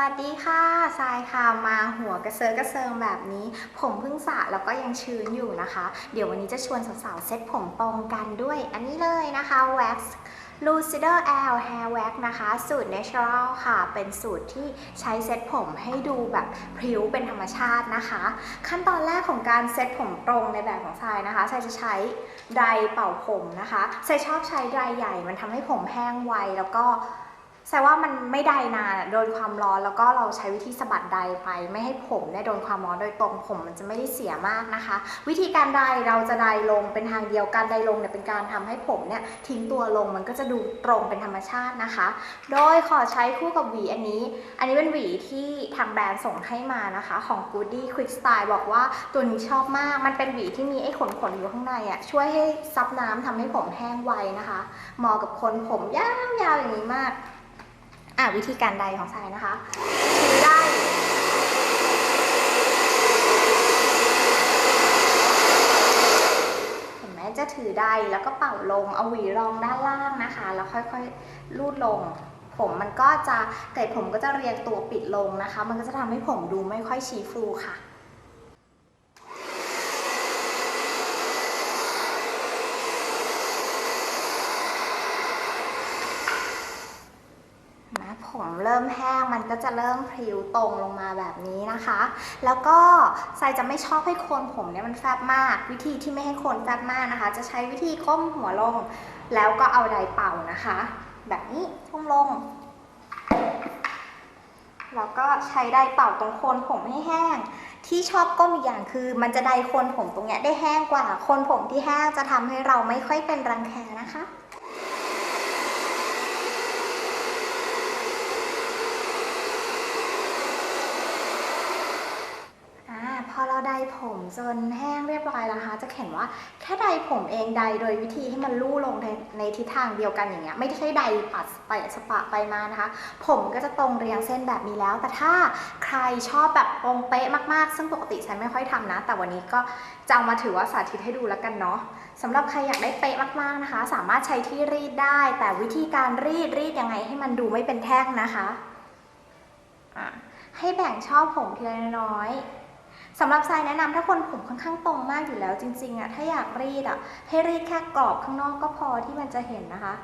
วัสดีค่ะทรายค่ะมาหัวกระเซิร์กระเซิงแบบนี้ ผมเพิ่งสระแล้วก็ยังชื้นอยู่นะคะ เดี๋ยววันนี้จะชวนสาวๆเซ็ตผมตรงกันด้วย อันนี้เลยนะคะ wax Lucider L Hair Wax นะคะ สูตร Natural ค่ะ เป็นสูตรที่ใช้เซ็ตผมให้ดูแบบพริ้วเป็นธรรมชาตินะคะ ขั้นตอนแรกของการเซ็ตผมตรงในแบบของทรายนะคะทรายจะใช้ไดร์เป่าผมนะคะทรายชอบใช้ไดร์ใหญ่ มันทำให้ผมแห้งไวแล้วก็ แสดงว่ามันไม่ไดนานโดนความร้อนแล้วก็เราใช้วิธีสะบัดไดไป ไม่ให้ผมเนี่ยโดนความร้อนโดยตรงผมมันจะไม่ได้เสียมากนะคะ วิธีการไดเราจะไดลงเป็นทางเดียวการไดลงเนี่ยเป็นการทำให้ผมเนี่ยทิ้งตัวลงมันก็จะดูตรงเป็นธรรมชาตินะคะ โดยขอใช้คู่กับหวีอันนี้ อันนี้เป็นหวีที่ทางแบรนด์ส่งให้มานะคะ ของ Goody Quick Style บอกว่าตัวนี้ชอบมากมันเป็นหวีที่มีไอ้ขนขนอยู่ข้างในอะ่ะช่วยให้ซับน้ำทำให้ผมแห้งไวนะคะเหมาะกับคนผมยาวๆอย่างนี้มาก อะวิธีการใดของทรายนะคะถือได้เห็นไหมจะถือได้แล้วก็เป่าลงเอาหวีรองด้านล่างนะคะ แล้วค่อยๆลูดลง ผมมันก็จะเกล็ดผมก็จะเรียงตัวปิดลงนะคะ มันก็จะทำให้ผมดูไม่ค่อยชี้ฟูค่ะ นะ ผมเริ่มแห้งมันก็จะเริ่มพริ้วตรงลงมาแบบนี้นะคะ แล้วก็ทรายจะไม่ชอบให้โคนผมเนี่ยมันแฟบมาก วิธีที่ไม่ให้โคนแฟบมากนะคะ จะใช้วิธีก้มหัวลง แล้วก็เอาไดเป่านะคะ แบบนี้ก้มลง แล้วก็ใช้ไดเป่าตรงโคนผมให้แห้งที่ชอบก้มอีกอย่างคือ มันจะไดโคนผมตรงเนี้ยได้แห้งกว่าโคนผมที่แห้งจะทำให้เราไม่ค่อยเป็นรังแคนะคะ อ่าพอเราไดผมจนแห้งเรียบร้อยแล้วนะคะ จะเห็นว่าแค่ไดผมเองไดโดยวิธีให้มันลู่ลงในในทิศทางเดียวกันอย่างเงี้ยไม่ใช่ไดปัดไปสปะไปมานะคะ ผมก็จะตรงเรียงเส้นแบบนี้แล้ว แต่ถ้าใครชอบแบบตรงเป๊ะมากๆ ซึ่งปกติฉันไม่ค่อยทำนะ แต่วันนี้ก็จะเอามาถือว่าสาธิตให้ดูแล้วกันเนาะสำหรับใครอยากได้เป๊ะมากๆนะคะ สามารถใช้ที่รีดได้ แต่วิธีการรีดรีดยังไงให้มันดูไม่เป็นแท่งนะคะะให้แบ่งช่อผมทีละน้อย สำหรับทรายแนะนำถ้าคนผมค่อนข้างตรงมากอยู่แล้วจริงๆอะถ้าอยากรีดอะให้รีดแค่กรอบข้างนอกก็พอที่มันจะเห็นนะคะ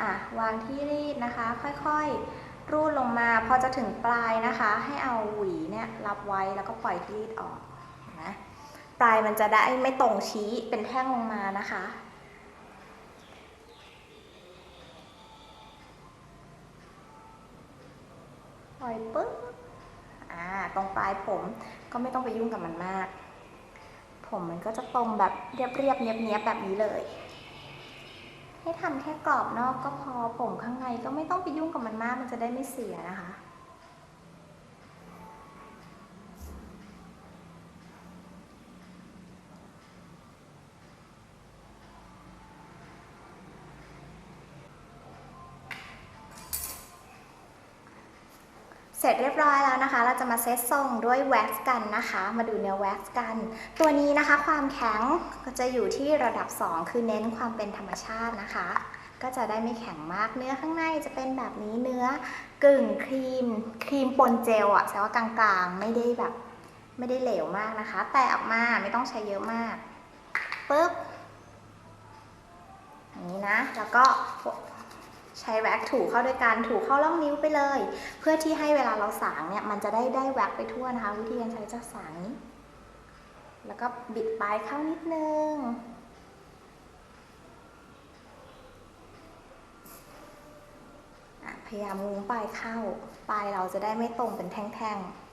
อะวางที่รีดนะคะ ค่อยๆ รูดลงมาพอจะถึงปลายนะคะ ให้เอาหวีเนี่ยรับไว้แล้วก็ปล่อยที่รีดออกนไหมปลายมันจะได้ไม่ตรงชี้เป็นแท่งลงมานะคะปล่อยปึ๊บ ตรงปลายผมก็ไม่ต้องไปยุ่งกับมันมาก ผมมันก็จะตรงแบบเรียบๆเนียบๆแบบนี้เลย ให้ทำแค่กรอบนอกก็พอผมข้างในก็ไม่ต้องไปยุ่งกับมันมาก มันจะได้ไม่เสียนะคะ เสร็จเรียบร้อยแล้วนะคะ เราจะมาเซตทรงด้วยแว็กซ์กันนะคะ มาดูเนื้อแว็กซ์กัน ตัวนี้นะคะความแข็งก็จะอยู่ที่ระดับ 2 คือเน้นความเป็นธรรมชาตินะคะ ก็จะได้ไม่แข็งมากเนื้อข้างในจะเป็นแบบนี้เนื้อกึ่งครีม ครีมปนเจลอะแสดงว่ากลางๆ ไม่ได้แบบไม่ได้เหลวมากนะคะ แตะออกมาไม่ต้องใช้เยอะมากปึ๊บอย่างนี้นะ แล้วก็ ใช้แว็กถูเข้าด้วยกันถูเข้าล่องนิ้วไปเลย เพื่อที่ให้เวลาเราสางเนี่ยมันจะได้ได้แว็กไปทั่วนะคะ วิธีการใช้จะสางนี้ แล้วก็บิดปลายเข้านิดนึงอะพยายามงุ้มปลายเข้า ปลายเราจะได้ไม่ตรงเป็นแท่งๆ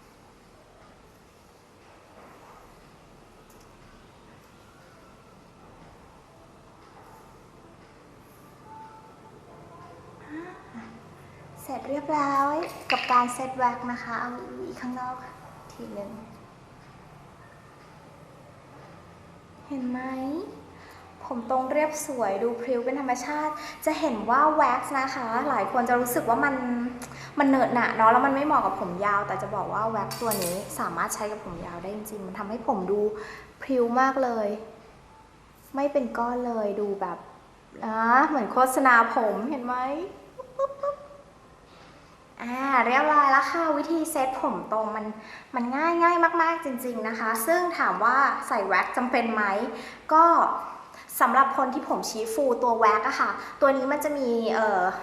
เสร็จเรียบร้อยกับการเซตแว็กนะคะ เอาอีกข้างนอกทีหนึ่งเห็นไหมผมตรงเรียบสวยดูพริ้วเป็นธรรมชาติ จะเห็นว่าแว็กซ์นะคะ หลายคนจะรู้สึกว่ามันมันเนอะหนะเนาะแล้วมันไม่เหมาะกับผมยาว แต่จะบอกว่าแว็กซ์ตัวนี้สามารถใช้กับผมยาวได้จริงๆ มันทำให้ผมดูพริ้วมากเลย ไม่เป็นก้อนเลยดูแบบอะเหมือนโฆษณาผมเห็นไหม อ่าเรียบร้อยแล้วค่ะวิธีเซตผมตรงมันมันง่ายง่ายมาก ๆ จริง ๆนะคะ ซึ่งถามว่าใส่แว็กจำเป็นไหม ก็สำหรับคนที่ผมชี้ฟูตัวแว็กอะค่ะ ตัวนี้มันจะมี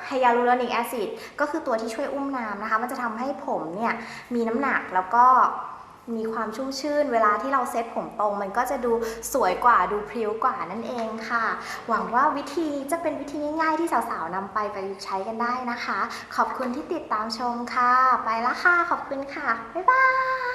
ไฮยาลูรอนิกแอซิดก็คือตัวที่ช่วยอุ้มน้ำนะคะ มันจะทำให้ผมเนี่ยมีน้ำหนักแล้วก็ มีความชุ่มชื่น เวลาที่เราเซ็ตผมตรง มันก็จะดูสวยกว่าดูพริ้วกว่านั่นเองค่ะ หวังว่าวิธีจะเป็นวิธีง่ายๆที่สาวๆนำไปประยุกต์ใช้กันได้นะคะ ขอบคุณที่ติดตามชมค่ะ ไปละค่ะ ขอบคุณค่ะ บ๊ายบาย